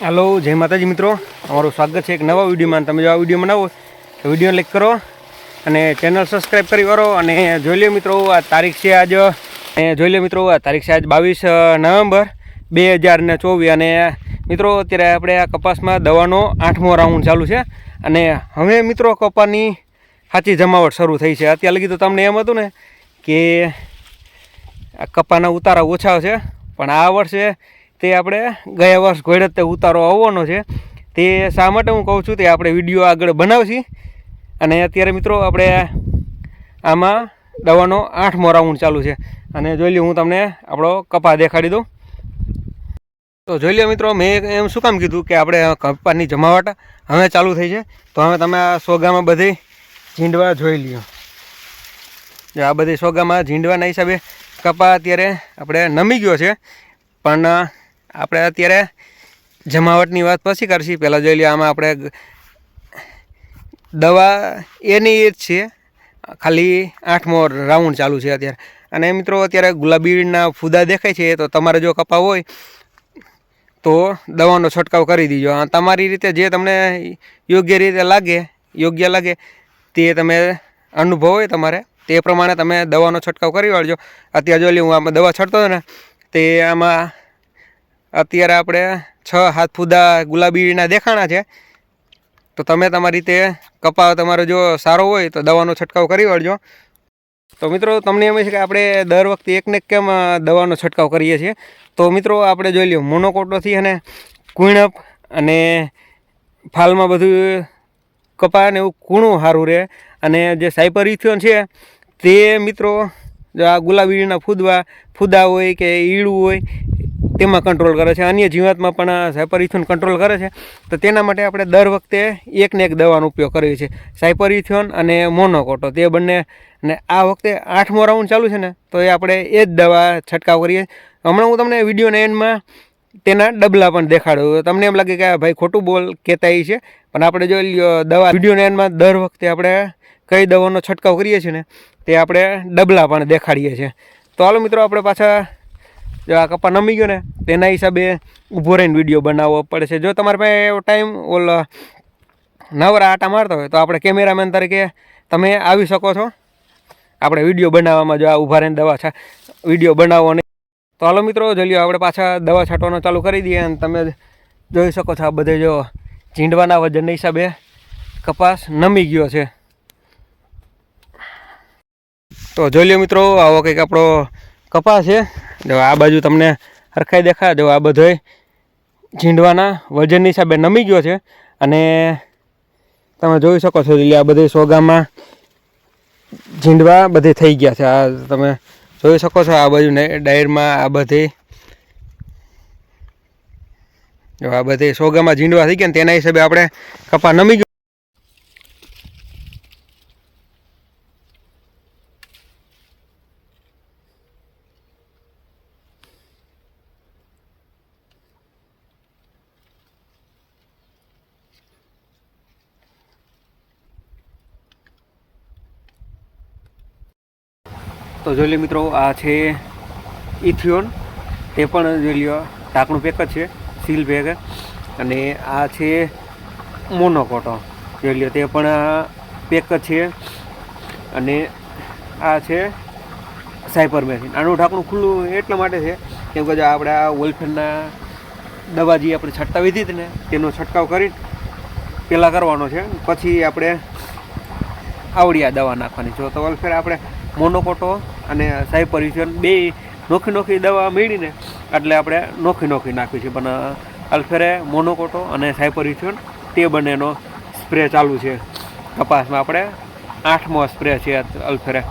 હાલો, જય માતાજી મિત્રો. અમારું સ્વાગત છે એક નવા વિડીયોમાં. તમે જો આ વીડિયો બનાવો, તો વીડિયો લાઈક કરો અને ચેનલ સબસ્ક્રાઈબ કરી કરો અને જોઈ લો મિત્રો, આ તારીખ છે આજ જોઈ લો મિત્રો, આ તારીખ છે આજ બાવીસ નવેમ્બર બે હજાર ચોવીસ. અને મિત્રો, અત્યારે આપણે આ કપાસમાં દવાનો આઠમો રાઉન્ડ ચાલુ છે. અને હવે મિત્રો, કપાસની સાચી જમાવટ શરૂ થઈ છે. અત્યાર લગી તો તમને એમ હતું ને કે કપાના ઉતારા ઓછા છે, પણ આ વર્ષે તે આપણે ગયા વર્ષ ઘોડતે ઉતારો આવવાનો છે. તે શા માટે હું કહું છું તે આપણે વીડિયો આગળ બનાવશી. અને અત્યારે મિત્રો આપણે આમાં દવાનો આઠમો રાઉન્ડ ચાલુ છે. અને જોઈ લ્યો હું તમને આપણો કપા દેખાડી દઉં. તો જોઈ લ્યો મિત્રો, મેં એમ શું કામ કીધું કે આપણે કપાની જમાવટ હવે ચાલુ થઈ છે. તો હવે તમે આ સોગામાં બધી ઝીંડવા જોઈ લ્યો. જો આ બધી સોગામાં ઝીંડવાના હિસાબે કપા અત્યારે આપણે નમી ગયો છે. પણ આપણે અત્યારે જમાવટની વાત પછી કરશી. પહેલાં જોઈ લઈએ આમાં આપણે દવા એની એ જ છે. ખાલી આઠમો રાઉન્ડ ચાલુ છે અત્યારે. અને મિત્રો, અત્યારે ગુલાબીના ફૂદા દેખાય છે, તો તમારે જો કપા હોય, તો દવાનો છંટકાવ કરી દીજો. તમારી રીતે જે તમને યોગ્ય રીતે લાગે, યોગ્ય લાગે, તે તમે અનુભવ હોય તમારે, તે પ્રમાણે તમે દવાનો છંટકાવ કરી વાળજો. અત્યારે જો હું આમાં દવા છંટતો ને, તે આમાં અત્યારે આપણે છ હાથ ફૂદા ગુલાબીના દેખાણા છે. તો તમે તમારી રીતે કપા તમારો જો સારો હોય તો દવાનો છંટકાવ કરી વળજો. તો મિત્રો તમને એમ છે કે આપણે દર વખતે એકને કેમ દવાનો છંટકાવ કરીએ છીએ. તો મિત્રો આપણે જોઈ લઈએ મોનોકોટોથી અને કુણપ અને ફાલમાં બધું કપા ને એવું કૂણું સારું રહે. અને જે સાયપરિથિયોન છે, તે મિત્રો આ ગુલાબીના ફૂદવા, ફૂદા હોય કે ઈળું હોય તેમાં કંટ્રોલ કરે છે. અન્ય જીવાતમાં પણ સાયપર ઇથિયોન કંટ્રોલ કરે છે. તો તેના માટે આપણે દર વખતે એકને એક દવાનો ઉપયોગ કરીએ છીએ સાયપરઇથિયોન અને મોનોકોટો તે બંને ને આ વખતે આઠમો રાઉન્ડ ચાલુ છે ને, તો એ આપણે એ જ દવા છંટકાવ કરીએ. હમણાં હું તમને વિડીયોના એન્ડમાં તેના ડબલા પણ દેખાડું તમને એમ લાગે કે આ ભાઈ ખોટું બોલ કહેતા છે. પણ આપણે જો દવા વિડીયોના એન્ડમાં દર વખતે આપણે કઈ દવાનો છંટકાવ કરીએ છીએ ને, તે આપણે ડબલા પણ દેખાડીએ છીએ. તો હાલો મિત્રો, આપણે પાછા જો આ કપા નમી ગયો ને, તેના હિસાબે ઊભો રહીને વીડિયો બનાવવો પડે છે જો તમારે પાસે ટાઈમ ઓલ, નવરા આટા મારતા હોય, તો આપણે કેમેરામેન તરીકે તમે આવી શકો છો. આપણે વીડિયો બનાવવામાં જો આ ઊભા રહીને દવા છા વીડિયો બનાવવો નહીં તો હાલો મિત્રો, જોઈ લ્યો, આપણે પાછા દવા છાંટવાનો ચાલુ કરી દઈએ અને તમે જોઈ શકો છો આ બધે જો ઝીંડવાના વજનના હિસાબે કપાસ નમી ગયો છે. તો જોઈ લો મિત્રો, આવો કંઈક આપણો કપાસ છે. જો આ બાજુ તમને હરખાઈ દેખાય, જો આ બધોય ઝીંડવાના વજનની હિસાબે નમી ગયો છે. અને તમે જોઈ શકો છો, એટલે આ બધી સોગામાં ઝીંડવા બધે થઈ ગયા છે. આ તમે જોઈ શકો છો, આ બાજુ ડાયરમાં આ બધી જો આ બધી સોગામાં ઝીંડવા થઈ ગયા ને તેના હિસાબે આપણે કપા નમી ગયો તો જોઈ લો મિત્રો, આ છે ઇથિયોન. તે પણ જોઈ લ્યો, ઢાંકણું પેક જ છે, સીલ પેક અને આ છે મોનોકોટો. જોઈ લ્યો, તે પણ પેક જ છે. અને આ છે સાયપર મેથિન આનું ઢાંકણું ખુલ્લું એટલા માટે છે કેમ કે જો આપણે આ વોલફેનના દવા જે આપણે છટકાવી દીધી ને, તેનો છંટકાવ કરી પહેલાં કરવાનો છે. પછી આપણે આવડી આ દવા નાખવાની. જો તો વલફેર આપણે મોનોકોટો અને સાયપરિઝન બે નોખી નોખી દવા મેળવીને એટલે આપણે નોખી નોખી નાખવી છે. પણ અલ્ફેરે મોનોકોટો અને સાયપરિઝન તે બંનેનો સ્પ્રે ચાલુ છે. કપાસમાં આપણે આઠમો સ્પ્રે છે અલ્ફેરે